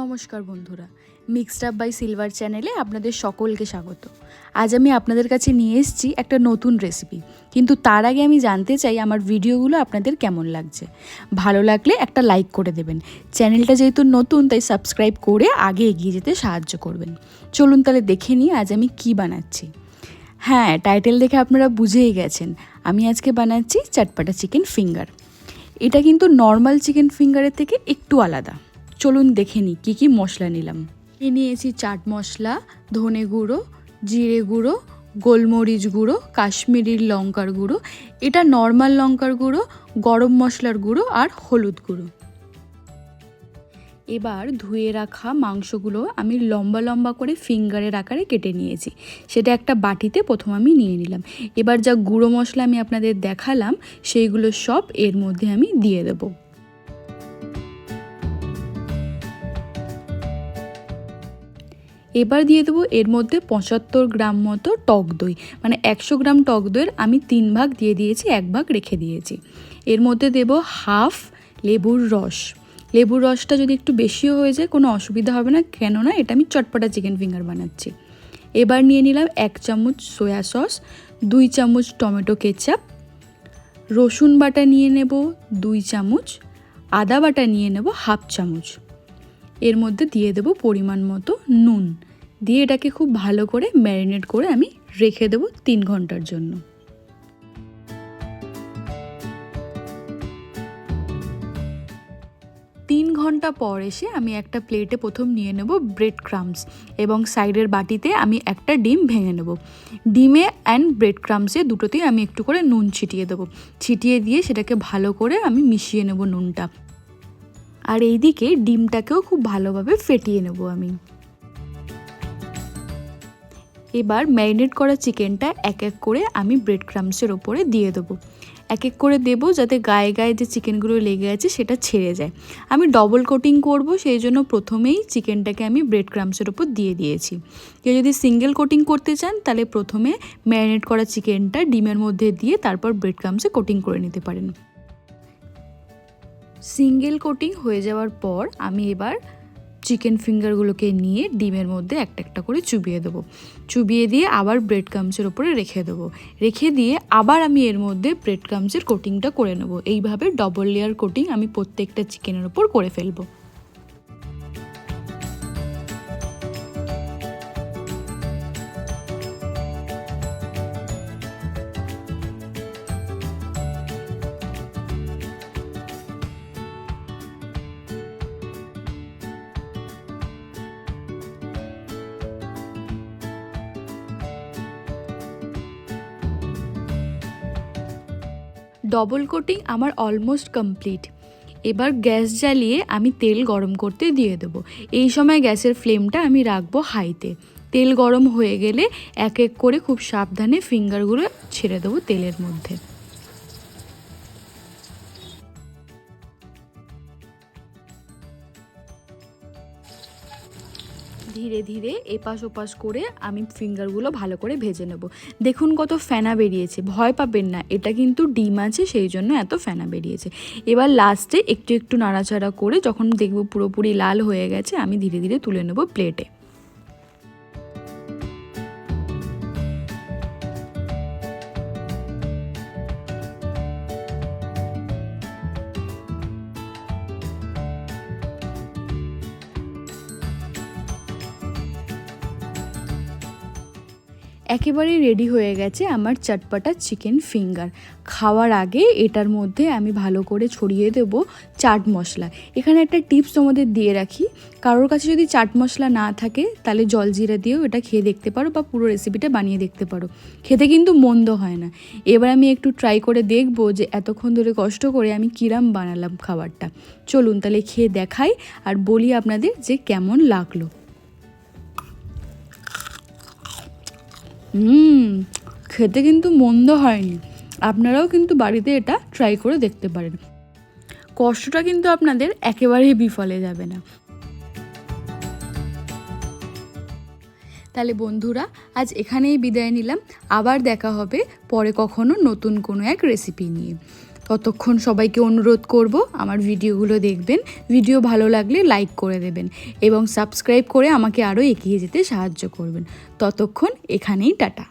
নমস্কার বন্ধুরা। Mixed up by silver চ্যানেলে আপনাদের সকলকে স্বাগত। আজ আমি আপনাদের কাছে নিয়ে এসেছি একটা নতুন রেসিপি কিন্তু তার আগে আমি জানতে চাই আমার ভিডিওগুলো আপনাদের কেমন লাগছে। ভালো লাগলে একটা লাইক করে দেবেন। চ্যানেলটা যেহেতু নতুন, তাই সাবস্ক্রাইব করে আগে এগিয়ে যেতে সাহায্য করবেন। চলুন তাহলে দেখে নিই আজ আমি কি বানাচ্ছি। হ্যাঁ টাইটেল দেখে আপনারা বুঝেই গেছেন। আমি আজকে বানাচ্ছি চটপাটা চিকেন ফিঙ্গার এটা কিন্তু নর্মাল চিকেন ফিঙ্গারের থেকে একটু আলাদা। চলুন দেখে নিই কী কী মশলা নিলাম। নিয়েছি চাট মশলা, ধনে গুঁড়ো, জিরে গুঁড়ো, গোলমরিচ গুঁড়ো, কাশ্মীরির লঙ্কার গুঁড়ো। এটা নর্মাল লঙ্কার গুঁড়ো, গরম মশলার গুঁড়ো আর হলুদ গুঁড়ো। এবার ধুয়ে রাখা মাংসগুলো আমি লম্বা লম্বা করে ফিঙ্গারের আকারে কেটে নিয়েছি। সেটা একটা বাটিতে প্রথম আমি নিয়ে নিলাম। এবার যা গুঁড়ো মশলা আমি আপনাদের দেখালাম, সেইগুলো সব এর মধ্যে আমি দিয়ে দেবো। এবার দিয়ে দেবো এর মধ্যে পঁচাত্তর গ্রাম মতো টক দই। মানে একশো গ্রাম টক দইয়ের আমি তিন ভাগ দিয়ে দিয়েছি, এক ভাগ রেখে দিয়েছি। এর মধ্যে দেব হাফ লেবুর রস। লেবুর রসটা যদি একটু বেশিও হয়ে যায়, কোনো অসুবিধা হবে না। কেননা এটা আমি চটপটা চিকেন ফিঙ্গার বানাচ্ছি। এবার নিয়ে নিলাম এক চামচ সয়া সস দুই চামচ টমেটো কেচাপ রসুন বাটা নিয়ে নেব, দুই চামচ আদা বাটা নিয়ে নেব, হাফ চামচ। এর মধ্যে দিয়ে দেব পরিমাণ মতো নুন। দিয়ে এটাকে খুব ভালো করে ম্যারিনেট করে আমি রেখে দেবো তিন ঘণ্টার জন্য। তিন ঘণ্টা পর এসে আমি একটা প্লেটে প্রথম নিয়ে নেব ব্রেড ক্রামস এবং সাইডের বাটিতে আমি একটা ডিম ভেঙে নেব। ডিমে অ্যান্ড ব্রেড ক্রামসে দুটোতেই আমি একটু করে নুন ছিটিয়ে দেবো। ছিটিয়ে দিয়ে সেটাকে ভালো করে আমি মিশিয়ে নেব নুনটা। আর এইদিকে ডিমটাকেও খুব ভালোভাবে ফেটিয়ে নেব আমি। এবার ম্যারিনেট করা চিকেনটা এক এক করে আমি ব্রেড ক্রামসের ওপরে দিয়ে দেবো। এক এক করে দেবো যাতে গায়ে গায়ে যে চিকেনগুলো লেগে আছে সেটা ছেড়ে যায়। আমি ডবল কোটিং করব, সেই জন্য প্রথমেই চিকেনটাকে আমি ব্রেড ক্রামসের ওপর দিয়ে দিয়েছি। কেউ যদি সিঙ্গেল কোটিং করতে চান, তাহলে প্রথমে ম্যারিনেট করা চিকেনটা ডিমের মধ্যে দিয়ে তারপর ব্রেড ক্রামসে কোটিং করে নিতে পারেন। সিঙ্গেল কোটিং হয়ে যাওয়ার পর আমি এবার চিকেন ফিঙ্গারগুলোকে নিয়ে ডিমের মধ্যে একটা একটা করে চুবিয়ে দেবো। চুবিয়ে দিয়ে আবার ব্রেড ক্রামসের ওপরে রেখে দেবো। রেখে দিয়ে আবার আমি এর মধ্যে ব্রেড ক্রামসের কোটিংটা করে নেব। এইভাবে ডবল লেয়ার কোটিং আমি প্রত্যেকটা চিকেনের ওপর করে ফেলব। ডবল কোটিং আমার অলমোস্ট কমপ্লিট এবার গ্যাস জ্বালিয়ে আমি তেল গরম করতে দিয়ে দেবো। এই সময় গ্যাসের ফ্লেমটা আমি রাখব হাইতে। তেল গরম হয়ে গেলে এক এক করে খুব সাবধানে ফিঙ্গারগুলো ছেড়ে দেবো তেলের মধ্যে। ধীরে ধীরে এপাশ ওপাশ করে আমি ফিঙ্গারগুলো ভালো করে ভেজে নেব। দেখুন কত ফেনা বেরিয়েছে, ভয় পাবেন না, এটা কিন্তু ডিম আছে, সেই জন্য এত ফেনা বেরিয়েছে। এবার লাস্টে একটু একটু নাড়াচাড়া করে যখন দেখব পুরোপুরি লাল হয়ে গেছে, আমি ধীরে ধীরে তুলে নেব প্লেটে একেবারে রেডি হয়ে গেছে আমার চটপটা চিকেন ফিঙ্গার খাওয়ার আগে এটার মধ্যে আমি ভালো করে ছড়িয়ে দেব চাট মশলা। এখানে একটা টিপস তোমাদের দিয়ে রাখি, কারোর কাছে যদি চাট মশলা না থাকে, তাহলে জলজিরা দিয়েও এটা খেয়ে দেখতে পারো বা পুরো রেসিপিটা বানিয়ে দেখতে পারো। খেতে কিন্তু মন্দ হয় না। এবার আমি একটু ট্রাই করে দেখব যে এতক্ষণ ধরে কষ্ট করে আমি কিরাম বানালাম খাবারটা। চলুন তাহলে খেয়ে দেখাই আর বলি আপনাদের যে কেমন লাগল। হুম, খেতে কিন্তু মন্দ হয়নি। আপনারাও কিন্তু বাড়িতে এটা ট্রাই করে দেখতে পারেন। কষ্টটা কিন্তু আপনাদের একেবারেই বিফলে যাবে না। তাহলে বন্ধুরা, আজ এখানেই বিদায় নিলাম। আবার দেখা হবে পরে কখনো নতুন কোনো এক রেসিপি নিয়ে। ততক্ষণ সবাইকে অনুরোধ করব আমার ভিডিওগুলো দেখবেন। ভিডিও ভালো লাগলে লাইক করে দেবেন এবং সাবস্ক্রাইব করে আমাকে আরও এগিয়ে যেতে সাহায্য করবেন। ততক্ষণ এখানেই টাটা।